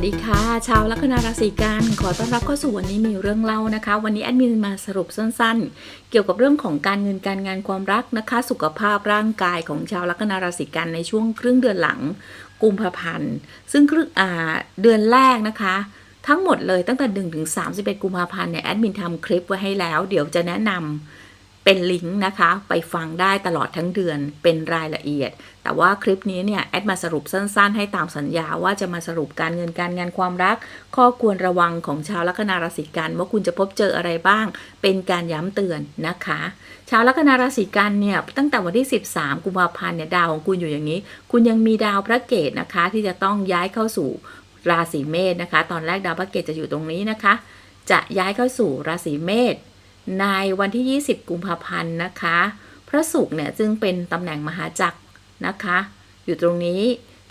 วัสดีค่ะ ชาวลัคนาราศีกันขอต้อนรับเข้าสู่วันนี้มีเรื่องเล่านะคะ วันนี้แอดมินมาสรุปสั้นๆ เกี่ยวกับเรื่องของการเงินการงานความรักนะคะ สุขภาพร่างกายของชาวลัคนาราศีกันในช่วงครึ่งเดือนหลังกุมภาพันธ์ ซึ่งครึ่งอ่าเดือนแรกนะคะ ทั้งหมดเลยตั้งแต่1ถึง31 กุมภาพันธ์เนี่ยแอดมินทำคลิปไว้ให้แล้ว เดี๋ยวจะแนะนำ เป็นลิงก์นะคะ ไปฟังได้ตลอดทั้งเดือนเป็นรายละเอียด แต่ว่าคลิปนี้เนี่ยแอดมาสรุปสั้น ๆ ให้ตามสัญญาว่าจะมาสรุปการเงินการงานความรัก ข้อควรระวังของชาวลัคนาราศีกันว่าคุณจะพบเจออะไรบ้าง เป็นการย้ำเตือนนะคะ ชาวลัคนาราศีกันเนี่ยตั้งแต่วันที่ 13 กุมภาพันธ์เนี่ยดาวของคุณอยู่อย่างนี้ คุณยังมีดาวพระเกตนะคะ ที่จะต้องย้ายเข้าสู่ราศีเมษนะคะ ตอนแรกดาวพระเกตจะอยู่ตรงนี้นะคะ จะย้ายเข้าสู่ราศีเมษ ในวันที่ 20 กุมภาพันธ์นะคะ พระศุกร์เนี่ยจึงเป็นตำแหน่งมหาจักรนะคะ อยู่ตรงนี้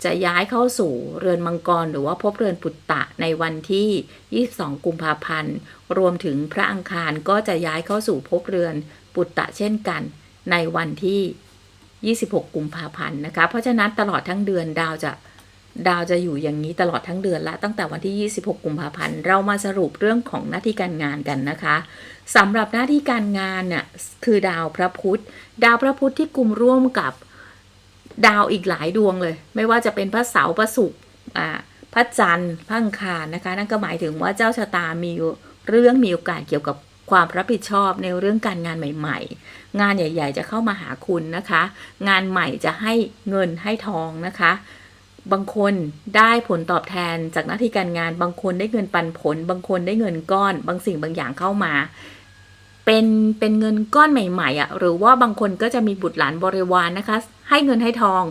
จะย้ายเข้าสู่เรือนมังกรหรือว่าพบเรือนปุตตะในวันที่ 22 กุมภาพันธ์ รวมถึงพระอังคารก็จะย้ายเข้าสู่พบเรือนปุตตะเช่นกัน ในวันที่ 26 กุมภาพันธ์นะคะ เพราะฉะนั้นตลอดทั้งเดือนดาวจะ ดาวจะอยู่อย่างนี้ตลอดทั้งเดือนละตั้งแต่วันที่ 26 กุมภาพันธ์ เรามาสรุปเรื่องของหน้าที่การงานกันนะคะสำหรับหน้าที่การงานเนี่ยคือดาวพระพุธ ดาวพระพุธที่กลุ่มร่วมกับดาวอีกหลายดวงเลย ไม่ว่าจะเป็นพระเสาร์พระศุกร์อ่าพระจันทร์พระอังคารนะคะ นั่นก็หมายถึงว่าเจ้าชะตามีเรื่องมีโอกาสเกี่ยวกับความรับผิดชอบในเรื่องการงานใหม่ ๆ งานใหญ่ ๆ จะเข้ามาหาคุณนะคะ งานใหม่จะให้เงินให้ทองนะคะ บางคนได้ผลตอบแทนจากหน้าที่การงาน บางคนได้เงินปันผล บางคนได้เงินก้อน บางสิ่งบางอย่างเข้ามา เป็นเป็นเงินก้อนใหม่ๆอะ่ะหรือว่าบางคนก็จะมีบุตรหลานบริวารนนะคะ ให้เงินให้ทอง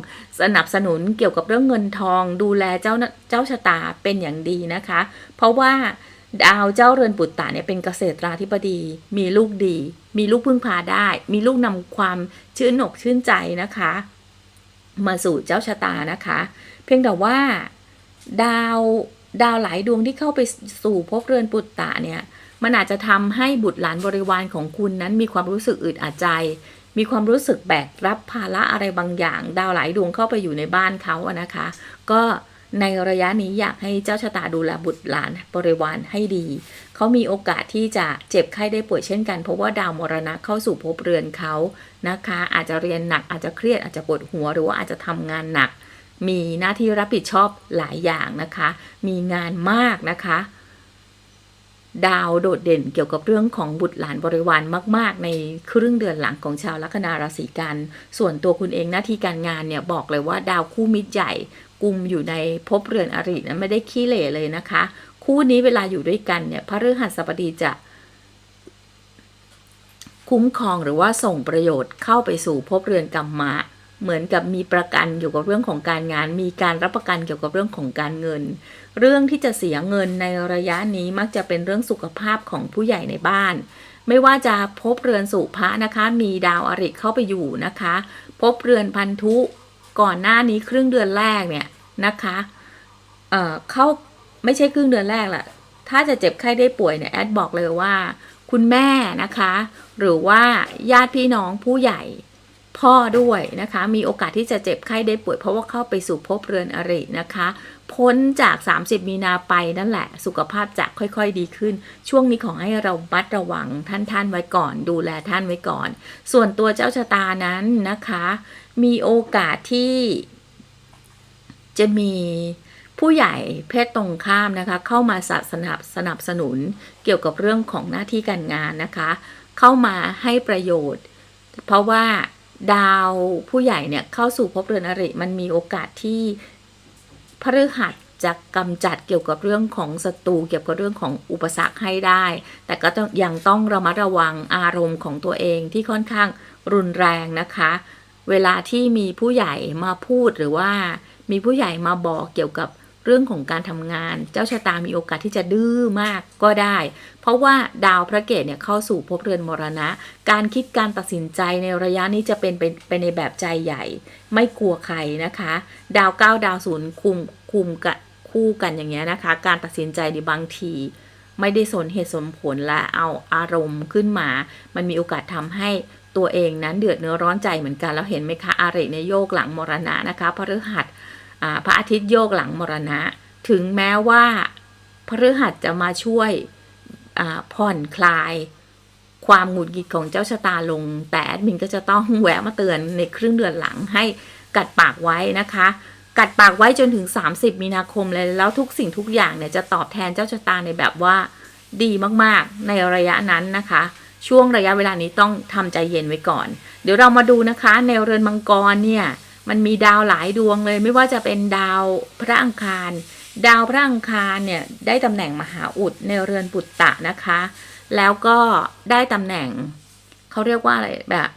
สนับสนุนเกี่ยวกับเรื่องเงินทอง ดูแลเจ้าเจ้าชะตาเป็นอย่างดีนะคะ เพราะว่าดาวเจ้าเรือนปุตตะเนี่ยเป็นเกษตราธิบดี มีลูกดี มีลูกพึ่งพาได้ มีลูกนำความชื่นอกชื่นใจนะคะ มาสู่เจ้าชะตานะคะ เพียงแต่ว่าดาวดาวหลายดวงที่เข้าไปสู่ภพเรือนปุตตะเนี่ย มันอาจจะทำให้บุตรหลานบริวารของคุณนั้นมีความรู้สึกอึดอัดใจ มีความรู้สึกแบกรับภาระอะไรบางอย่าง ดาวหลายดวงเข้าไปอยู่ในบ้านเขาอะนะคะ ก็ในระยะนี้อยากให้เจ้าชะตาดูแลบุตรหลานบริวารให้ดี เขามีโอกาสที่จะเจ็บไข้ได้ป่วยเช่นกันเพราะว่าดาวมรณะเข้าสู่ภพเรือนเขานะคะ อาจจะเรียนหนักอาจจะเครียดอาจจะปวดหัวหรือว่าอาจจะทำงานหนัก มีหน้าที่รับผิดชอบหลายอย่างนะคะ มีงานมากนะคะ ดาวโดดเด่นเกี่ยวกับเรื่องของบุตรหลานบริวารมาก ๆ ในครึ่งเดือนหลังของชาวลัคนาราศีกัน ส่วนตัวคุณเองหน้าที่การงานเนี่ยบอกเลยว่าดาวคู่มิตรใหญ่กุมอยู่ในภพเรือนอรินั้นไม่ได้ขี้เหร่เลยนะคะ คู่นี้เวลาอยู่ด้วยกันเนี่ยพระฤหัสบดีจะคุ้มครองหรือว่าส่งประโยชน์เข้าไปสู่ภพเรือนกรรมะ เหมือนกับมีประกันเกี่ยวกับเรื่องของการงาน มีการรับประกันเกี่ยวกับเรื่องของการเงิน เรื่องที่จะเสียเงินในระยะนี้มักจะเป็นเรื่องสุขภาพของผู้ใหญ่ในบ้าน ไม่ว่าจะพบเรือนสุภะนะคะ มีดาวอริเข้าไปอยู่นะคะ พบเรือนพันธุก่อนหน้านี้ครึ่งเดือนแรกเนี่ยนะคะเอ่อเข้าไม่ใช่ครึ่งเดือนแรกแหละถ้าจะเจ็บไข้ได้ป่วยเนี่ยแอดบอกเลยว่า คุณแม่นะคะ หรือว่าญาติพี่น้องผู้ใหญ่ พ่อด้วยนะคะ มีโอกาสที่จะเจ็บไข้ได้ป่วย เพราะว่าเข้าไปสู่ภพเรือนอรินะคะ พ้นจาก 30 มีนาไปนั่นแหละ สุขภาพจะค่อยๆดีขึ้น ช่วงนี้ขอให้เราบัดระวังท่านท่านไว้ก่อน ดูแลท่านไว้ก่อน ส่วนตัวเจ้าชะตานั้นนะคะ มีโอกาสที่จะมีผู้ใหญ่เพศตรงข้ามนะคะ เข้ามาสนับสนับสนุนเกี่ยวกับเรื่องของหน้าที่การงานนะคะ เข้ามาให้ประโยชน์ เพราะว่า ดาวผู้ใหญ่เนี่ยเข้าสู่ภพเรือนอริ มันมีโอกาสที่พฤหัสจะกำจัดเกี่ยวกับเรื่องของศัตรูเกี่ยวกับเรื่องของอุปสรรคให้ได้ แต่ก็ต้องยังต้องระมัดระวังอารมณ์ของตัวเองที่ค่อนข้างรุนแรงนะคะ เวลาที่มีผู้ใหญ่มาพูดหรือว่ามีผู้ใหญ่มาบอกเกี่ยวกับ เรื่องของการทำงาน เจ้าชะตามีโอกาสที่จะดื้อมากก็ได้ เพราะว่าดาวพระเกตเนี่ยเข้าสู่ภพเรือนมรณะ การคิดการตัดสินใจในระยะนี้จะเป็นไปในแบบใจใหญ่ ไม่กลัวใครนะคะ ดาวเก้าดาวศูนย์คุมคุมกับคู่กันอย่างเงี้ยนะคะ การตัดสินใจในบางที ไม่ได้สนเหตุสมผลและเอาอารมณ์ขึ้นมา มันมีโอกาสทำให้ตัวเองนั้นเดือดเนื้อร้อนใจเหมือนกัน แล้วเห็นไหมคะอาริในโยกหลังมรณะนะคะพระฤหัส พระอาทิตย์โยกหลังมรณะ ถึงแม้ว่าพฤหัสจะมาช่วยผ่อนคลายความหงุดหงิดของเจ้าชะตาลง แต่แอดมินก็จะต้องแวะมาเตือนในครึ่งเดือนหลังให้กัดปากไว้นะคะ กัดปากไว้จนถึง 30 มีนาคมเลยแล้วทุกสิ่งทุกอย่างเนี่ยจะตอบแทนเจ้าชะตาในแบบว่าดีมากๆในระยะนั้นนะคะ ช่วงระยะเวลานี้ต้องทำใจเย็นไว้ก่อน เดี๋ยวเรามาดูนะคะ ในเรือนมังกรเนี่ย มันมีดาวหลายดวงเลย ไม่ว่าจะเป็นดาวพระอังคาร ดาวพระอังคารเนี่ยได้ตำแหน่งมหาอุดในเรือนปุตตะนะคะ แล้วก็ได้ตำแหน่งเขาเรียกว่าอะไรแบบ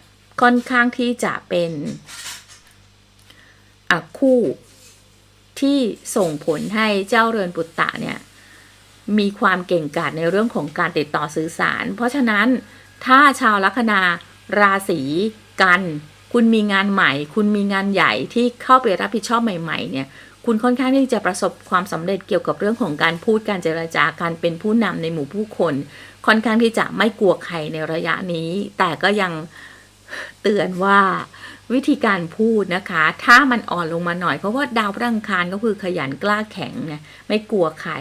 ค่อนข้างที่จะเป็นคู่ที่ส่งผลให้เจ้าเรือนปุตตะเนี่ยมีความเก่งกาจในเรื่องของการติดต่อสื่อสาร เพราะฉะนั้นถ้าชาวลัคนาราศีกัน คุณมีงานใหม่ คุณมีงานใหญ่ที่เข้าไปรับผิดชอบใหม่ ๆ เนี่ย คุณค่อนข้างที่จะประสบความสำเร็จเกี่ยวกับเรื่องของการพูดการเจรจาการเป็นผู้นำในหมู่ผู้คน ค่อนข้างที่จะไม่กลัวใครในระยะนี้ แต่ก็ยังเตือนว่าวิธีการพูดนะคะ ถ้ามันอ่อนลงมาหน่อยเพราะว่าดาวพระอังคารก็คือขยันกล้าแข็งเนี่ยไม่กลัวใคร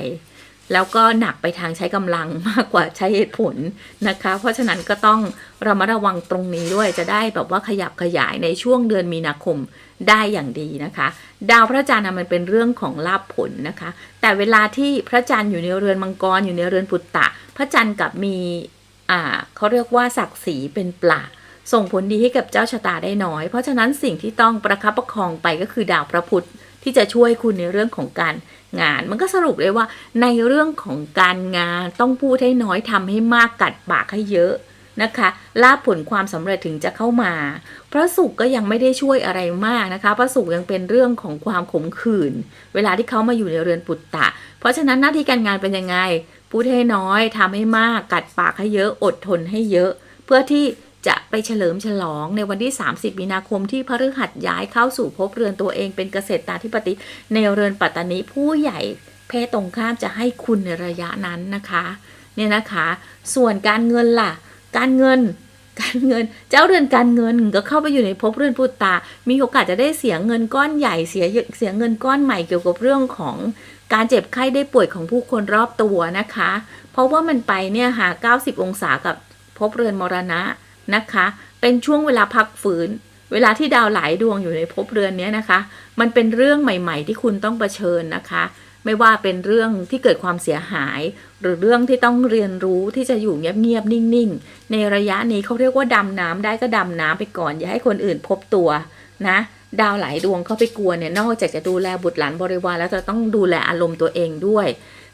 แล้วก็หนักไปทางใช้กำลังมากกว่าใช้เหตุผลนะคะ เพราะฉะนั้นก็ต้องเระมัดระวังตรงนี้ด้วยจะได้แบบว่าขยับขยายในช่วงเดือนมีนาคมได้อย่างดีนะคะ ดาวพระจันทร์มันเป็นเรื่องของลาภผลนะคะ แต่เวลาที่พระจันทร์อยู่ในเรือนมังกรอยู่ในเรือนปุตตะ พระจันทร์กับมีอ่าเขาเรียกว่าศักดิ์ศรีเป็นปลาส่งผลดีให้กับเจ้าชะตาได้น้อย เพราะฉะนั้นสิ่งที่ต้องประคับประคองไปก็คือดาวพระพุธ ที่จะช่วยคุณในเรื่องของการงาน มันก็สรุปเลยว่าในเรื่องของการงานต้องพูดให้น้อยทำให้มากกัดปากให้เยอะนะคะลาผลความสำเร็จถึงจะเข้ามา พระศุก็ยังไม่ได้ช่วยอะไรมากนะคะ พระศุกยังเป็นเรื่องของความขมขื่น เวลาที่เขามาอยู่ในเรือนปุตตะ เพราะฉะนั้นหน้าที่การงานเป็นยังไง พูดให้น้อยทำให้มาก กัดปากให้เยอะ อดทนให้เยอะ เพื่อที่ จะไปเฉลิมฉลองในวันที่ 30 มีนาคมที่พฤหัสย้ายเข้าสู่ภพเรือนตัวเองเป็นเกษตรตาธิปติในเรือนปัตตานีผู้ใหญ่เพศตรงข้ามจะให้คุณในระยะนั้นนะคะเนี่ยนะคะ ส่วนการเงินล่ะ การเงินการเงินเจ้าเรือนการเงินก็เข้าไปอยู่ในภพเรือนพุตตา มีโอกาสจะได้เสียเงินก้อนใหญ่เสียเสียเงินก้อนใหม่เกี่ยวกับเรื่องของการเจ็บไข้ได้ป่วยของผู้คนรอบตัวนะคะ เพราะว่ามันไปเนี่ยหา 90 องศากับภพเรือนมรณะ นะคะ เป็นช่วงเวลาพักฝืน เวลาที่ดาวหลายดวงอยู่ในภพเรือนนี้นะคะ มันเป็นเรื่องใหม่ ๆ ที่คุณต้องเผชิญนะคะ ไม่ว่าเป็นเรื่องที่เกิดความเสียหาย หรือเรื่องที่ต้องเรียนรู้ที่จะอยู่เงียบๆนิ่งๆ ในระยะนี้เขาเรียกว่าดำน้ำได้ก็ดำน้ำไปก่อน อย่าให้คนอื่นพบตัวนะดาวหลายดวงเข้าไปกลัวเนี่ยนอกจากจะดูแลบุตรหลานบริวารแล้วจะต้องดูแลอารมณ์ตัวเองด้วย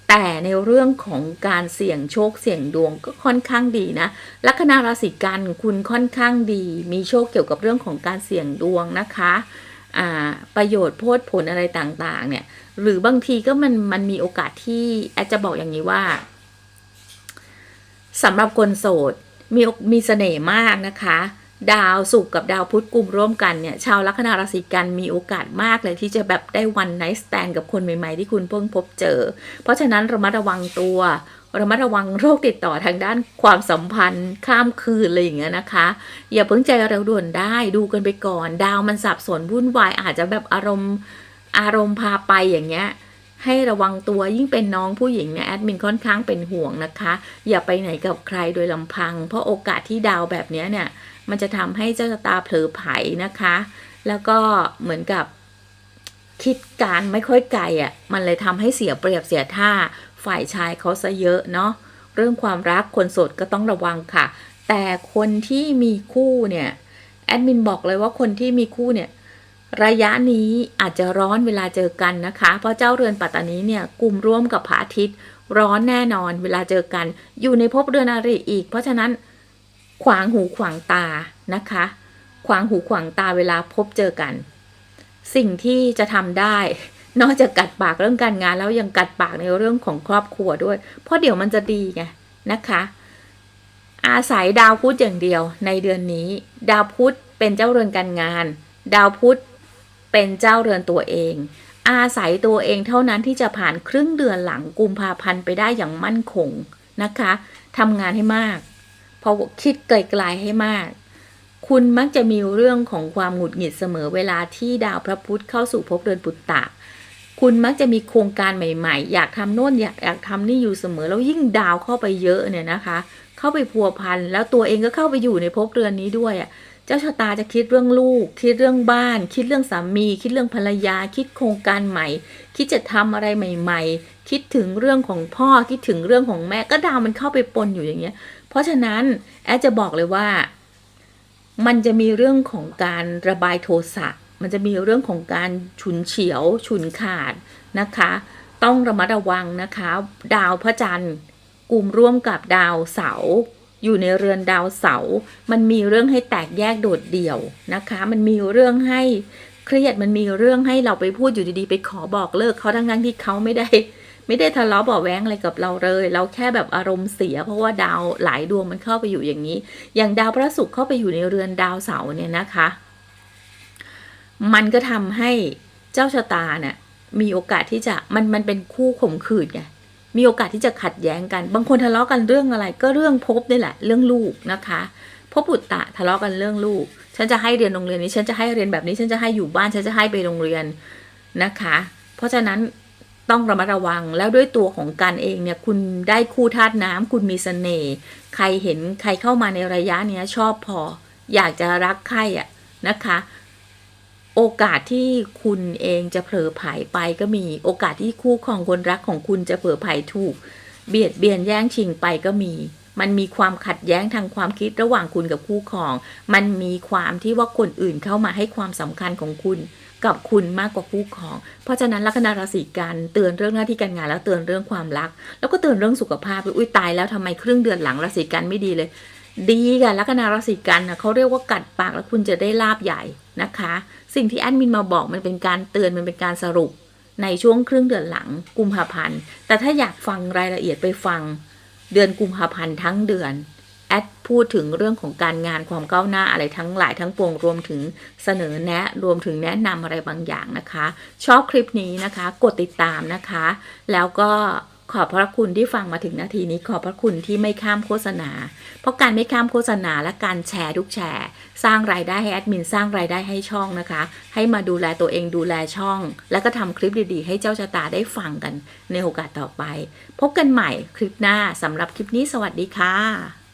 แต่ในเรื่องของการเสี่ยงโชคเสี่ยงดวงก็ค่อนข้างดีนะ ลัคนาราศีกันคุณค่อนข้างดี มีโชคเกี่ยวกับเรื่องของการเสี่ยงดวงนะคะประโยชน์โพดผลอะไรต่างๆ เนี่ย หรือบางทีก็มันมันมีโอกาสที่แอดจะบอกอย่างนี้ว่าสำหรับคนโสดมีมีเสน่ห์มากนะคะ ดาวศุกร์กับดาวพุธกลุ่มร่วมกันเนี่ยชาวลัคนาราศีกันมีโอกาสมากเลยที่จะแบบได้วันไนท์สแตนกับคนใหม่ๆที่คุณเพิ่งพบเจอ เพราะฉะนั้นระมัดระวังตัวระมัดระวังโรคติดต่อทางด้านความสัมพันธ์ข้ามคืนอะไรอย่างเงี้ยนะคะ อย่าเพิ่งใจเร็วด่วนได้ดูกันไปก่อน ดาวมันสับสนวุ่นวายอาจจะแบบอารมณ์อารมณ์พาไปอย่างเงี้ย ให้ระวังตัวยิ่งเป็นน้องผู้หญิงเนี่ยแอดมินค่อนข้างเป็นห่วงนะคะ อย่าไปไหนกับใครโดยลำพัง เพราะโอกาสที่ดาวแบบนี้เนี่ย มันจะทำให้เจ้าชะตาเผลอไผนะคะ แล้วก็เหมือนกับคิดการไม่ค่อยไกลอะ่ะ มันเลยทำให้เสียเปรียบเสียท่าฝ่ายชายเขาซะเยอะเนาะเรื่องความรักคนโสดก็ต้องระวังค่ะ แต่คนที่มีคู่เนี่ยแอดมินบอกเลยว่าคนที่มีคู่เนี่ย ระยะนี้อาจจะร้อนเวลาเจอกันนะคะ เพราะเจ้าเรือนปัตตานีเนี่ยกลุ่มร่วมกับพระอาทิตย์ ร้อนแน่นอนเวลาเจอกัน อยู่ในภพเรือนอริอีก เพราะฉะนั้นขวางหูขวางตานะคะ ขวางหูขวางตาเวลาพบเจอกัน สิ่งที่จะทำได้ นอกจากกัดปากเรื่องการงานแล้วยังกัดปากในเรื่องของครอบครัวด้วย เพราะเดี๋ยวมันจะดีไงนะคะ อาศัยดาวพุธอย่างเดียวในเดือนนี้ ดาวพุธเป็นเจ้าเรือนการงาน ดาวพุธ เป็นเจ้าเรือนตัวเอง อาศัยตัวเองเท่านั้นที่จะผ่านครึ่งเดือนหลังกุมภาพันธ์ไปได้อย่างมั่นคงนะคะทำงานให้มาก พอคิดไกลๆให้มาก คุณมักจะมีเรื่องของความหงุดหงิดเสมอเวลาที่ดาวพระพุธเข้าสู่ภพเรือนปุตตะคุณมักจะมีโครงการใหม่ๆ อยากทำโน่นอยากอยากทำนี่อยู่เสมอ แล้วยิ่งดาวเข้าไปเยอะเนี่ยนะคะ เข้าไปพัวพันแล้วตัวเองก็เข้าไปอยู่ในภพเรือนนี้ด้วยอะ เจ้าชะตาจะคิดเรื่องลูก คิดเรื่องบ้าน คิดเรื่องสามี คิดเรื่องภรรยา คิดโครงการใหม่ คิดจะทำอะไรใหม่ ๆ คิดถึงเรื่องของพ่อ คิดถึงเรื่องของแม่ ก็ดาวมันเข้าไปปนอยู่อย่างเงี้ย เพราะฉะนั้นแอดจะบอกเลยว่า มันจะมีเรื่องของการระบายโทสะ มันจะมีเรื่องของการฉุนเฉียว ฉุนขาดนะคะ ต้องระมัดระวังนะคะ ดาวพระจันทร์กลุ่มร่วมกับดาวเสาร์ อยู่ในเรือนดาวเสา มันมีเรื่องให้แตกแยกโดดเดี่ยวนะคะ มันมีเรื่องให้เครียด มันมีเรื่องให้เราไปพูดอยู่ดีๆ ไปขอบอกเลิกเขาทั้งนั้นที่เขาไม่ได้ ไม่ได้ทะเลาะเบาะแว้งอะไรกับเราเลย เราแค่แบบอารมณ์เสีย เพราะว่าดาวหลายดวงมันเข้าไปอยู่อย่างนี้ อย่างดาวพระศุกร์เข้าไปอยู่ในเรือนดาวเสาเนี่ยนะคะ มันก็ทำให้เจ้าชะตาเนี่ยมีโอกาสที่จะมันมันเป็นคู่ข่มขืนไง มีโอกาสที่จะขัดแย้งกัน บางคนทะเลาะกันเรื่องอะไร ก็เรื่องภพนี่แหละ เรื่องลูกนะคะพบุตตะทะเลาะกันเรื่องลูก ฉันจะให้เรียนโรงเรียนนี้ ฉันจะให้เรียนแบบนี้ ฉันจะให้อยู่บ้าน ฉันจะให้ไปโรงเรียนนะคะ เพราะฉะนั้นต้องระมัดระวังแล้วด้วยตัวของการเองเนี่ยคุณได้คู่ธาตุน้ำคุณมีเสน่ห์ใครเห็นใครเข้ามาในระยะเนี้ยชอบพอ อยากจะรักใครอะนะคะ โอกาสที่คุณเองจะเผลอไผลไปก็มีโอกาสที่คู่ของคนรักของคุณจะเผลอไผลถูก เบียดเบียนแย่งชิงไปก็มี มันมีความขัดแย้งทางความคิดระหว่างคุณกับคู่ครอง มันมีความที่ว่าคนอื่นเข้ามาให้ความสำคัญของคุณกับคุณมากกว่าคู่ครอง เพราะฉะนั้นลัคนาราศีกันเตือนเรื่องหน้าที่การงานแล้วเตือนเรื่องความรัก แล้วก็เตือนเรื่องสุขภาพอุ้ยตายแล้วทำไมครึ่งเดือนหลังราศีกันไม่ดีเลย ดีกันลัคนาราศีกันนะเขาเรียกว่ากัดปากแล้วคุณจะได้ลาบใหญ่ นะคะ สิ่งที่แอดมินมาบอกมันเป็นการเตือนมันเป็นการสรุปในช่วงครึ่งเดือนหลังกุมภาพันธ์แต่ถ้าอยากฟังรายละเอียดไปฟัง เดือนกุมภาพันธ์ทั้งเดือนแอดพูดถึงเรื่องของการงานความก้าวหน้าอะไรทั้งหลายทั้งปวงรวมถึงเสนอแนะรวมถึงแนะนำอะไรบางอย่างนะคะ ชอบคลิปนี้นะคะ กดติดตามนะคะ แล้วก็ ขอบพระคุณที่ฟังมาถึงนาทีนี้ขอบพระคุณที่ไม่ข้ามโฆษณา เพราะการไม่ข้ามโฆษณาและการแชร์ทุกแชร์ สร้างรายได้ให้แอดมินสร้างรายได้ให้ช่องนะคะ ให้มาดูแลตัวเองดูแลช่อง แล้วก็ทำคลิปดีๆ ให้เจ้าชะตาได้ฟังกันในโอกาสต่อไป พบกันใหม่คลิปหน้าสำหรับคลิปนี้สวัสดีค่ะ